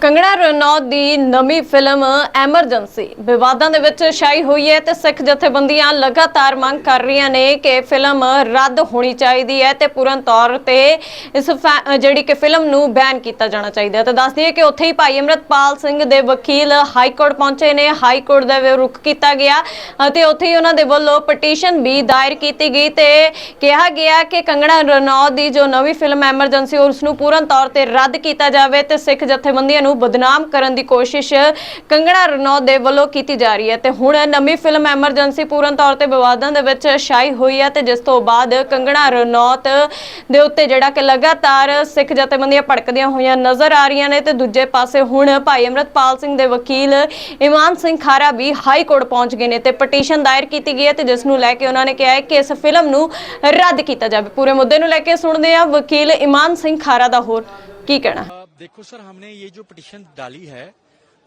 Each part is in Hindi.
ਕੰਗਣਾ ਰਣੌਤ ਦੀ ਨਵੀਂ ਫਿਲਮ ਐਮਰਜੈਂਸੀ। ਵਿਵਾਦਾਂ ਦੇ ਵਿੱਚ ਛਾਈ ਹੋਈ ਹੈ ਤੇ ਸਿੱਖ ਜਥੇਬੰਦੀਆਂ ਲਗਾਤਾਰ ਮੰਗ ਕਰ ਰਹੀਆਂ ਨੇ ਕਿ ਫਿਲਮ ਰੱਦ ਹੋਣੀ ਚਾਹੀਦੀ ਹੈ ਤੇ ਪੂਰਨ ਤੌਰ ਤੇ ਇਸ ਫੈ- ਜਿਹੜੀ ਕਿ ਫਿਲਮ ਨੂੰ ਬੈਨ ਕੀਤਾ ਜਾਣਾ ਚਾਹੀਦਾ ਹੈ। ਤੇ ਦੱਸ ਦਈਏ ਕਿ ਉੱਥੇ ਹੀ ਭਾਈ ਅਮਰਤਪਾਲ ਸਿੰਘ ਦੇ ਵਕੀਲ ਹਾਈ ਕੋਰਟ ਪਹੁੰਚੇ ਨੇ। ਹਾਈ ਕੋਰਟ ਦਾ ਵੀ ਰੁਖ ਕੀਤਾ ਗਿਆ ਅਤੇ ਉੱਥੇ ਹੀ ਉਹਨਾਂ ਦੇ ਵੱਲੋਂ ਪਟੀਸ਼ਨ ਵੀ ਦਾਇਰ ਕੀਤੀ ਗਈ ਤੇ ਕਿਹਾ ਗਿਆ ਕਿ ਕੰਗਣਾ ਰਣੌਤ ਦੀ ਜੋ ਨਵੀਂ ਫਿਲਮ ਐਮਰਜੈਂਸੀ, ਉਸ ਨੂੰ ਪੂਰਨ ਤੌਰ ਤੇ ਰੱਦ ਕੀਤਾ ਜਾਵੇ ਤੇ ਸਿੱਖ ਜਥੇਬੰਦੀਆਂ ਨੂੰ ਬਦਨਾਮ ਕਰਨ ਦੀ ਕੋਸ਼ਿਸ਼ ਕੰਗਣਾ ਰਣੌਤ ਦੇ ਵੱਲੋਂ ਕੀਤੀ ਜਾ ਰਹੀ ਹੈ ਤੇ ਹੁਣ ਨਵੀਂ ਫਿਲਮ ਐਮਰਜੈਂਸੀ ਪੂਰਨ ਤੌਰ ਤੇ ਵਿਵਾਦਾਂ ਦੇ ਵਿੱਚ ਛਾਈ ਹੋਈ ਹੈ ਤੇ ਜਿਸ ਤੋਂ ਬਾਅਦ ਕੰਗਣਾ ਰਣੌਤ ਦੇ ਉੱਤੇ ਜਿਹੜਾ ਕਿ ਲਗਾਤਾਰ ਸਿੱਖ ਜਥੇਬੰਦੀਆਂ ਭੜਕਦੀਆਂ ਹੋਈਆਂ ਨਜ਼ਰ ਆ ਰਹੀਆਂ ਨੇ ਤੇ ਦੂਜੇ ਪਾਸੇ ਹੁਣ ਭਾਈ ਅਮਰਤਪਾਲ ਸਿੰਘ ਦੇ ਵਕੀਲ ਇਮਾਨ ਸਿੰਘ ਖਾਰਾ ਵੀ ਹਾਈ ਕੋਰਟ ਪਹੁੰਚ ਗਏ ਨੇ ਤੇ ਪਟੀਸ਼ਨ ਦਾਇਰ ਕੀਤੀ ਗਈ ਹੈ ਤੇ ਜਿਸ ਨੂੰ ਲੈ ਕੇ ਉਹਨਾਂ ਨੇ ਕਿਹਾ ਹੈ ਕਿ ਇਸ ਫਿਲਮ ਨੂੰ ਰੱਦ ਕੀਤਾ ਜਾਵੇ। ਪੂਰੇ ਮੁੱਦੇ ਨੂੰ ਲੈ ਕੇ ਸੁਣਦੇ ਹਾਂ ਵਕੀਲ ਇਮਾਨ ਸਿੰਘ ਖਾਰਾ ਦਾ ਹੋਰ ਕੀ ਕਹਿਣਾ। अ, देखो सर, हमने ये जो पिटिशन डाली है,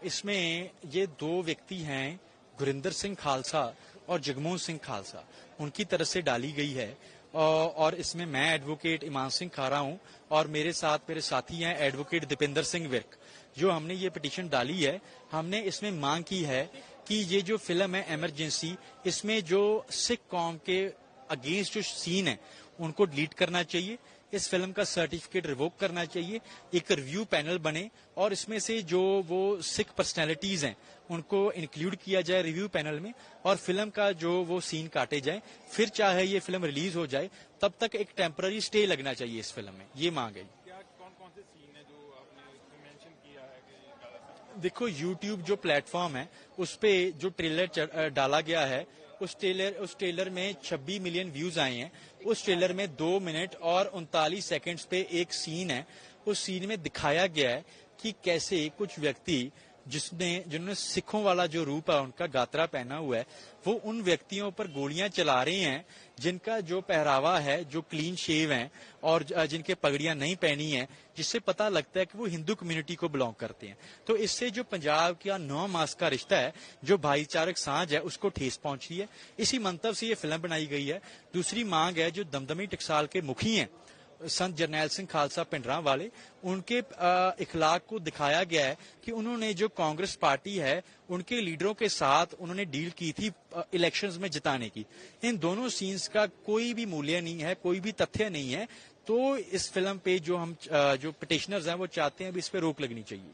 इसमें ये दो व्यक्ति हैं, गुरिंदर सिंह खालसा और जगमोहन सिंह खालसा। उनकी तरफ़ से डाली गई है और इसमें मैं एडवोकेट इमान सिंह खारा हूँ, और मेरे साथ मेरे साथी हैं एडवोकेट दीपेंद्र सिंह विर्क। जो हमने ये पिटिशन डाली है, हमने इसमें मांग की है कि ये जो फ़िल्म है इमरजेंसी इसमें जो सिख कौम के अगेंस्ट जो सीन है, उनको डिलीट करना चाहिए। इस फ़िल्म का सर्टिफिकेट रिवोक करना चाहिए एक रिव्यू पैनल बने और इसमें से जो वो सिख पर्सनैलिटीज हैं उनको इंक्लूड किया जाए रिव्यू पैनल में और फ़िल्म का जो वो सीन काटे जाए फिर चाहे ये फ़िल्म रिलीज़ हो जाए तब तक एक टेम्पररी स्टे लगना चाहिए इस फ़िल्म में। ये मांग है। देखो YouTube जो प्लेटफॉर्म है उस पर जो ट्रेलर डाला गया है उस ट्रेलर उस ट्रेलर में 26 मिलियन व्यूज़ आए हैं। उस ट्रेलर में दो मिनट और उनतालीस सेकंड्स पे एक सीन है। उस सीन में दिखाया गया है कि कैसे कुछ व्यक्ति जिसने, जिन्होंने सिखों वाला जो रूप है, उनका गात्रा पहना हुआ है, वो उन व्यक्तियों पर गोलियाँ चला रहे हैं, जिनका जो पहरावा है, जो क्लीन शेव हैं, और जिनके पगड़ियाँ नहीं पहनी हैं, जिससे पता लगता है कि वो हिंदू कम्युनिटी को बिलोंग करते हैं। तो इससे जो पंजाब का नौ मास का रिश्ता है, जो भाईचारक साँझ है, उसको ठेस पहुँची है। इसी मंतव से ये फ़िल्म बनाई गई है। दूसरी मांग है, जो दमदमी टकसाल के मुखी हैं संत जरनैल सिंह खालसा पिंडरा वाले, उनके इखलाक को दिखाया गया है कि उन्होंने जो कांग्रेस पार्टी है, उनके लीडरों के साथ उन्होंने डील की थी इलेक्शंस में जिताने की। इन दोनों सीन्स का कोई भी मूल्य नहीं है, कोई भी तथ्य नहीं है तो इस फ़िल्म पे जो हम जो पिटिशनर्स हैं, वो चाहते हैं अभी इस पर रोक लगनी चाहिए।